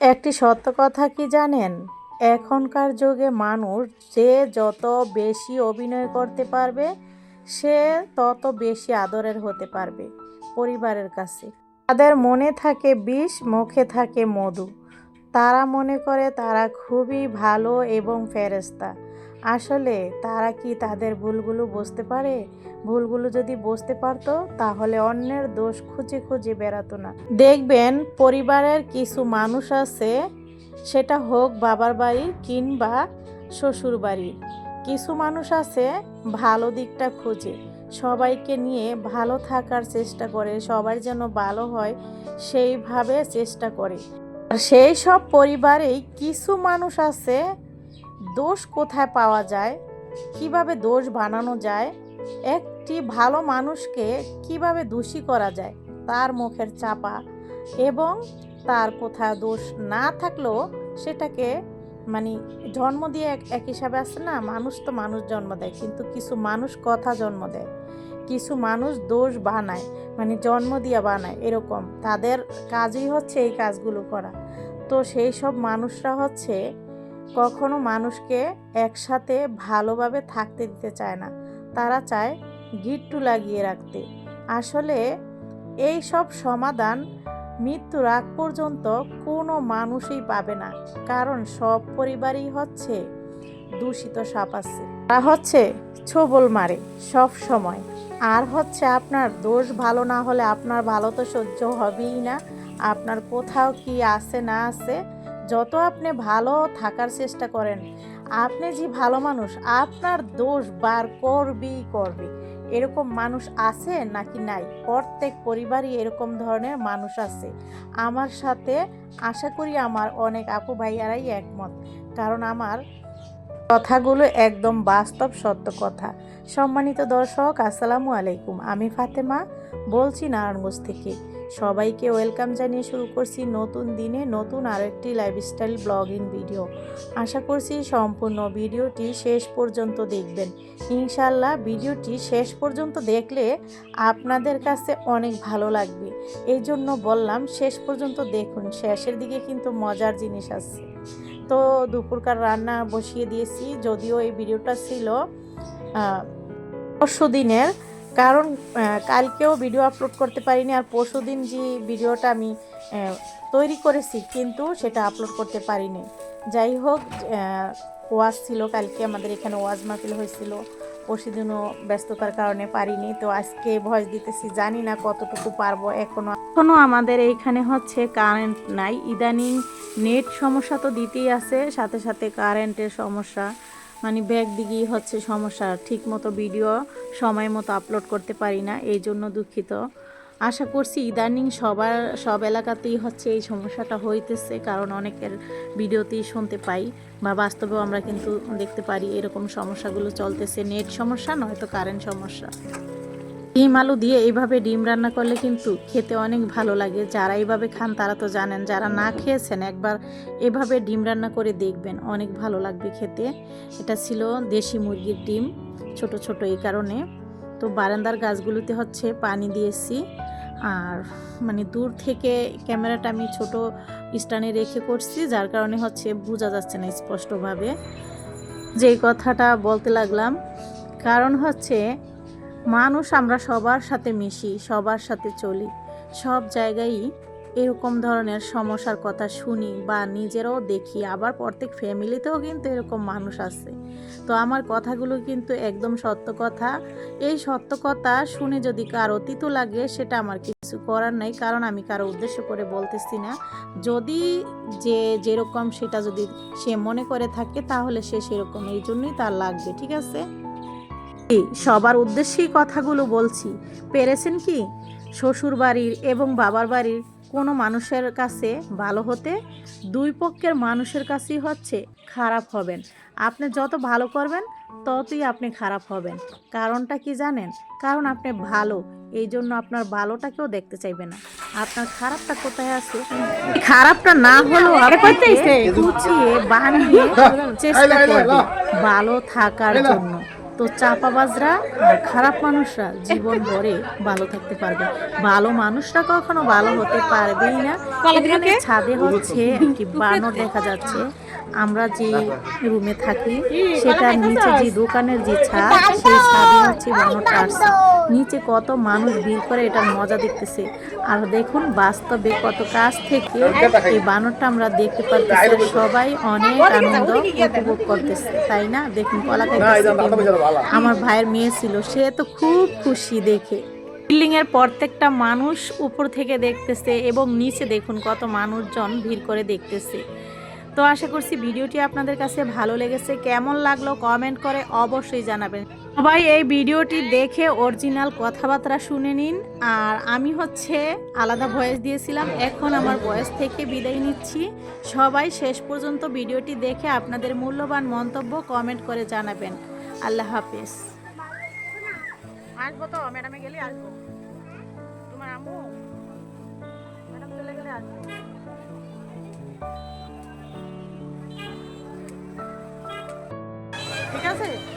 একটি সত্য কথা কি জানেন? এখনকার যুগে মানুষ যে যত বেশি অভিনয় করতে পারবে, সে তত বেশি আদরের হতে পারবে পরিবারের কাছে। তাদের মনে থাকে বিষ, মুখে থাকে মধু। তারা মনে করে তারা খুবই ভালো এবং ফেরেস্তা আসলে তারা কি তাদের ভুলগুলো বুঝতে পারে? ভুলগুলো যদি বুঝতে পারতো, তাহলে অন্যের দোষ খুঁজে খুঁজে বেড়াতো না। দেখবেন, পরিবারের কিছু মানুষ আছে, সেটা হোক বাবার বাড়ি কিংবা শ্বশুর বাড়ির কিছু মানুষ আছে, ভালো দিকটা খোঁজে। সবাইকে নিয়ে ভালো থাকার চেষ্টা করে সবার যেন ভালো হয়, সেইভাবে চেষ্টা করে। আর সেই সব পরিবারেই কিছু মানুষ আছে দোষ কোথায় পাওয়া যায়? কীভাবে দোষ বানানো যায়? একটি ভালো মানুষকে কীভাবে দোষী করা যায়? তার মুখের চাপা এবং তার কোথাও দোষ না থাকলেও সেটাকে মানে জন্ম দিয়ে এক এক হিসাবে আসে না, মানুষ তো মানুষ জন্ম দেয়, কিন্তু কিছু মানুষ কথা জন্ম দেয়। কিছু মানুষ দোষ বানায় মানে জন্ম দিয়ে বানায়, এরকম। তাদের কাজই হচ্ছে এই কাজগুলো করা। তো সেই সব মানুষরা হচ্ছে কখনো মানুষকে একসাথে ভালোভাবে থাকতে দিতে চায় না। তারা চায় গিট্টু লাগিয়ে রাখতে। আসলে এই সব সমাধান মৃত্যুর আগ পর্যন্ত কোনো মানুষই পাবে না, কারণ সব পরিবারই হচ্ছে দূষিত সাপ আছে। তারা হচ্ছে ছবল মারে সব সময়। আর হচ্ছে আপনার দোষ ভালো না হলে আপনার ভালো তো সহ্য হবেই না। আপনার কোথাও কি আছে না আছে যত আপনি ভালো থাকার চেষ্টা করেন, আপনি যে ভালো মানুষ, আপনার দোষ বার করবেই করবে। এরকম মানুষ আছে নাকি নাই? প্রত্যেক পরিবারই এরকম ধরনের মানুষ আছে। আমার সাথে আশা করি আমার অনেক আপু ভাইয়ারাই একমত। কারণ আমার কথাগুলো একদম বাস্তব, সত্য কথা। সম্মানিত দর্শক, আসসালামু আলাইকুম। আমি ফাতেমা, বলছি নারায়ণগঞ্জ থেকে। সবাইকে ওয়েলকাম জানিয়ে শুরু করছি নতুন দিনে নতুন আরও একটি লাইফস্টাইল ব্লগিং ভিডিও আশা করছি সম্পূর্ণ ভিডিওটি শেষ পর্যন্ত দেখবেন। ইনশাল্লাহ ভিডিওটি শেষ পর্যন্ত দেখলে আপনাদের কাছে অনেক ভালো লাগবে। এই জন্য বললাম, শেষ পর্যন্ত দেখুন, শেষের দিকে কিন্তু মজার জিনিস আছে। তো দুপুরকার রান্না বসিয়ে দিয়েছি, যদিও এই ভিডিওটা ছিল পরশু দিনের কারণ কালকেও ভিডিও আপলোড করতে পারিনি আর পরশু দিন যে ভিডিওটা আমি তৈরি করেছি কিন্তু সেটা আপলোড করতে পারিনি। যাই হোক ওয়াজ ছিল কালকে, আমাদের এখানে ওয়াজ মাহফিল হয়েছিল। পরশুদিনও ব্যস্ততার কারণে পারিনি। তো আজকে ভয়েস দিতেছি, জানি না কতটুকু পারব এখনও। এখনও আমাদের এইখানে হচ্ছে কারেন্ট নাই। ইদানিং নেট সমস্যা তো দিতেই আছে, সাথে সাথে কারেন্টের সমস্যা। মানে ব্যাগ দিকেই হচ্ছে সমস্যা। ঠিক মতো ভিডিও সময় মতো আপলোড করতে পারি না এই জন্য দুঃখিত। আশা করছি ইদানিং সবার, সব এলাকাতেই হচ্ছে এই সমস্যাটা হইতেছে, কারণ অনেকের ভিডিওতেই শুনতে পাই বা বাস্তবেও আমরা কিন্তু দেখতে পারি এরকম সমস্যাগুলো চলতেছে। নেট সমস্যা নয়তো কারেন্ট সমস্যা। ডিম আলু দিয়ে এইভাবে ডিম রান্না করলে কিন্তু খেতে অনেক ভালো লাগে। যারা এইভাবে খান তারা তো জানেন, যারা না খেয়েছেন একবার এভাবে ডিম রান্না করে দেখবেন, অনেক ভালো লাগবে খেতে। এটা ছিল দেশি মুরগির ডিম, ছোট ছোট এই কারণে। তো বারান্দার গাছগুলোতে হচ্ছে পানি দিয়েছি। আর মানে দূর থেকে ক্যামেরাটা আমি ছোট স্ট্যান্ডে রেখে করছি, যার কারণে হচ্ছে বোঝা যাচ্ছে না স্পষ্টভাবে। যেই কথাটা বলতে লাগলাম, কারণ হচ্ছে মানুষ আমরা সবার সাথে মিশি, সবার সাথে চলি। সব জায়গায়ই এরকম ধরনের সমস্যার কথা শুনি বা নিজেরাও দেখি। আবার প্রত্যেক ফ্যামিলিতেও কিন্তু এরকম মানুষ আছে। তো আমার কথাগুলো কিন্তু একদম সত্য কথা। এই সত্য কথা শুনে যদি কারও তিতো লাগে, সেটা আমার কিছু করার নাই। কারণ আমি কারও উদ্দেশ্য করে বলতেছি না। যদি যে যেরকম সেটা যদি সে মনে করে থাকে, তাহলে সে সেরকম। এই জন্যই তার লাগবে, ঠিক আছে? সবার উদ্দেশ্যেই কথাগুলো বলছি পেরেছেন কি শ্বশুর বাড়ির এবং বাবার বাড়ির কোনো মানুষের কাছে ভালো হতে দুই পক্ষের মানুষের কাছেই হচ্ছে খারাপ হবেন আপনি যত ভালো করবেন ততই আপনি খারাপ হবেন কারণটা কি জানেন কারণ আপনি ভালো এই জন্য আপনার ভালোটাকেও দেখতে চাইবে না আপনার খারাপটা কোথায় আছে খারাপটা না হলেও গুছিয়ে বানিয়ে চেষ্টা ভালো থাকার জন্য তো চাপাবাজরা আর খারাপ মানুষরা জীবন ভরে ভালো থাকতে পারবে। ভালো মানুষরা কখনো ভালো হতে পারবেই না। এখানে ছাদে হচ্ছে একটি বানর দেখা যাচ্ছে। আমরা যে রুমে থাকি সেটার নিচে যে দোকানের যে ছাদ সেই ছাদে হচ্ছে বানরটা আসছে। নিচে কত মানুষ ভিড় করে এটার মজা দেখতেছে। আর দেখুন বাস্তবে কত কাছ থেকে এই বানরটা আমরা দেখতে পারতেছি। সবাই অনেক আনন্দ উপভোগ করতেছে তাই না? দেখুন কলা আমার ভাইয়ের মেয়ে ছিল সে তো খুব খুশি দেখে। বিল্ডিং এর প্রত্যেকটা মানুষ উপর থেকে দেখতেছে এবং নিচে দেখুন কত মানুষজন ভিড় করে দেখতেছে। তো আশা করছি ভিডিওটি আপনাদের কাছে ভালো লেগেছে। কেমন লাগল কমেন্ট করে অবশ্যই জানাবেন। সবাই এই ভিডিওটি দেখে অরিজিনাল কথাবার্তা শুনে নিন। আর আমি হচ্ছে আলাদা ভয়েস দিয়েছিলাম, এখন আমার ভয়েস থেকে বিদায় নিচ্ছি। সবাই শেষ পর্যন্ত ভিডিওটি দেখে আপনাদের মূল্যবান মন্তব্য কমেন্ট করে জানাবেন। আল্লাহ হাফিজ। আসব তো, ম্যাডামে গেলে আসব। তোমার আম্মু? ম্যাডাম চলে গেলে আসব। ঠিক আছে